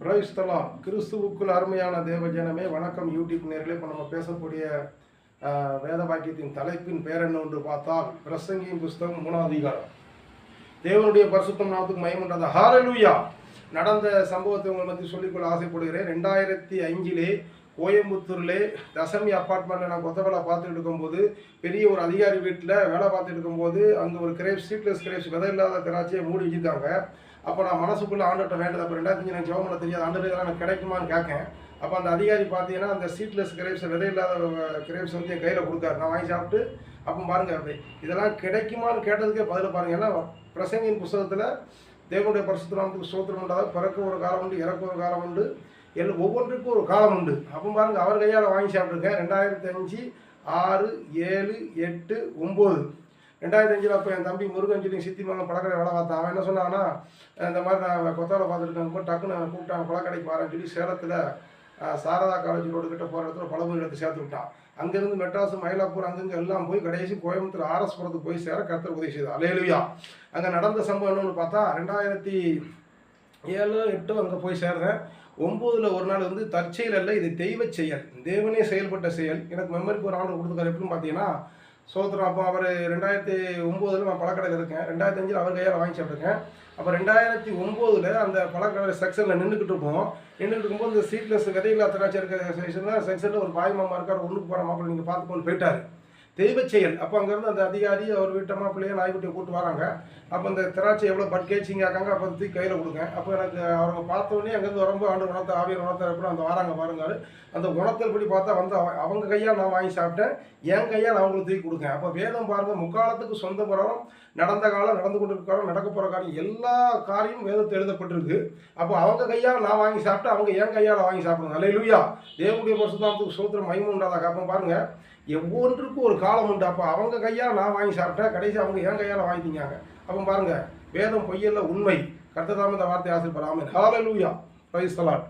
பிரைஸ்தலா கிறிஸ்துவுக்குள் அருமையான தேவஜனமே வணக்கம். யூடியூப் நேர்களே இப்போ நம்ம பேசக்கூடிய வேத வாக்கியத்தின் தலைப்பின் பேர் என்ன ஒன்று பார்த்தால் பிரசங்கியின் புஸ்தகம் மூணாவது அதிகாரம். தேவனுடைய பரிசுத்தம் நாமத்துக்கு மயமுண்டது ஹாரலூயா நடந்த சம்பவத்தை உங்களை பற்றி சொல்லிக்கொள்ள ஆசைப்படுகிறேன். ரெண்டாயிரத்தி அஞ்சிலே கோயம்புத்தூர்லே தசமி அப்பார்ட்மெண்ட்டில் நான் கொத்த வேலை பார்த்துட்டு இருக்கும்போது பெரிய ஒரு அதிகாரி வீட்டில் வேலை பார்த்துட்டு இருக்கும்போது அங்கே ஒரு கிரேப்ஸ் சீட்லெஸ் கிரேப்ஸ் விதை இல்லாத திராட்சையை மூடி வச்சுருக்காங்க அப்போ நான் மனசுக்குள்ளே ஆண்டுகிட்ட வேண்டது அப்போ ரெண்டாயிரத்தி எனக்கு ஜெபம் தெரியாது. ஆண்டு இதெல்லாம் எனக்கு கிடைக்குமான்னு கேட்கேன். அப்போ அந்த அதிகாரி பார்த்தீங்கன்னா அந்த சீட்லெஸ் கிரேப்ஸ் விதை இல்லாத கிரேப்ஸ் வந்து என் கையில் கொடுத்தாரு. நான் வாங்கி சாப்பிட்டு அப்போ பாருங்கள் அப்படி. இதெல்லாம் கிடைக்குமான்னு கேட்டதுக்கே பதில் பாருங்கள் ஏன்னா பிரசங்கின் புஸ்தகத்தில் தேவனுடைய பரிசுத்தராமத்துக்கு சோத்திரம் உண்டாதான் பிறக்க ஒரு காலம் உண்டு இறக்க ஒரு காலம் உண்டு. எல்லாம் ஒவ்வொன்றுக்கும் ஒரு காலம் உண்டு. அப்போ பாருங்கள் அவர் கையால் வாங்கி சாப்பிட்ருக்கேன் ரெண்டாயிரத்தி அஞ்சு ஆறு ஏழு எட்டு ஒம்பது ரெண்டாயிரத்தி அஞ்சில் அப்போ என் தம்பி முருகன் சொல்லி சித்தி மகன் பழக்கடை வேலை பார்த்தான். அவன் என்ன சொன்னான்னா இந்த மாதிரி நான் கொத்தாவில் பார்த்துருக்கேன் இருக்கும்போது டக்குன்னு கூப்பிட்டான் பழக்கடைக்கு வரேன்னு சொல்லி சேலத்தில் சாரதா காலேஜ் ரோடு கிட்ட போகிற இடத்துல பழமொழி எடுத்து சேர்த்து விட்டான். அங்கேருந்து மெட்ராஸ் மயிலாப்பூர் அங்கங்கே எல்லாம் போய் கடைசி கோயம்புத்தூர் ஆர்எஸ் புறத்துக்கு போய் சேர கருத்தர் உதவி செய்தார். அலையலுயா அங்கே நடந்த சம்பவம் என்னன்னு பார்த்தா ரெண்டாயிரத்தி ஏழு எட்டு அங்கே போய் சேர்றேன். ஒம்போதில் ஒரு நாள் வந்து தற்செயல் அல்ல இது தெய்வ செயல். தேவனே செயல்பட்ட செயல். எனக்கு மெமரிக்கு ஒரு ஆர்டர் கொடுத்துருக்காரு. எப்படின்னு பார்த்தீங்கன்னா சோத்துறோம் அப்போ அவர் ரெண்டாயிரத்தி ஒம்போதில் நான் பழக்கடையில் இருக்கேன். ரெண்டாயிரத்தி அஞ்சில் அவர் கையால் வாங்கி சாப்பிட்ருக்கேன் அப்போ ரெண்டாயிரத்தி ஒம்போதில் அந்த பழக்கடை செக்ஷனில் நின்றுக்கிட்டு இருப்போம். நின்றுட்டு இருக்கும்போது இந்த சீட்லெஸ் விதையில்லா திராட்சை இருக்க செக்ஷனில் செக்ஷனில் ஒரு பாய் மாமா இருக்கார் ஒன்றுக்கு போகிற மாப்பிள்ளை நீங்கள் பார்த்துக்கோன்னு போயிட்டார். தெய்வ செயல் அப்போ அங்கேருந்து அந்த அதிகாரி அவர் வீட்டு மாப்பிள்ளையே நாய்க்குட்டியை கூட்டு வராங்க. அப்போ அந்த திராட்சை எவ்வளோ பட் கேச்சிங்க ஆக்காங்க அப்போ தூக்கி கையில் கொடுங்க. அப்போ எனக்கு அவங்க பார்த்தோன்னே அங்கேருந்து வரும்போது ஆண்டு குணத்தை ஆவியர் குணத்தை எப்படி அந்த வராங்க பாருங்கள் அந்த குணத்தில் படி பார்த்தா வந்து அவங்க கையால் நான் வாங்கி சாப்பிட்டேன். என் கையால் அவங்களுக்கு தூக்கி கொடுங்க. அப்போ வேதம் பாருங்க முக்காலத்துக்கு சொந்த புறம் நடந்த காலம் நடந்து கொண்டிருக்க காலம் நடக்க போகிற காரியம் எல்லா காரியமும் வேதத்தில் எழுதப்பட்டிருக்கு. அப்போ அவங்க கையால் நான் வாங்கி சாப்பிட்டு அவங்க என் கையால் வாங்கி சாப்பிடுங்க. அல்லையா தேவனுடைய பரிசுத்தாமத்துக்கு சூத்திரம் மயமும் உண்டாதாக. அப்போ பாருங்கள் ஒவ்வொன்றுக்கும் ஒரு காலம் உண்டு. அப்போ அவங்க கையால் நான் வாங்கி சாப்பிட்டேன். கடைசி அவங்க என் கையால் வாங்கிட்டீங்க அப்போ பாருங்கள் வேதம் பொய்யல்ல உண்மை. கருத்ததாம இந்த வார்த்தை ஆசைப்படாமல் ஹாலலூயா பிரைஸ் தலாட்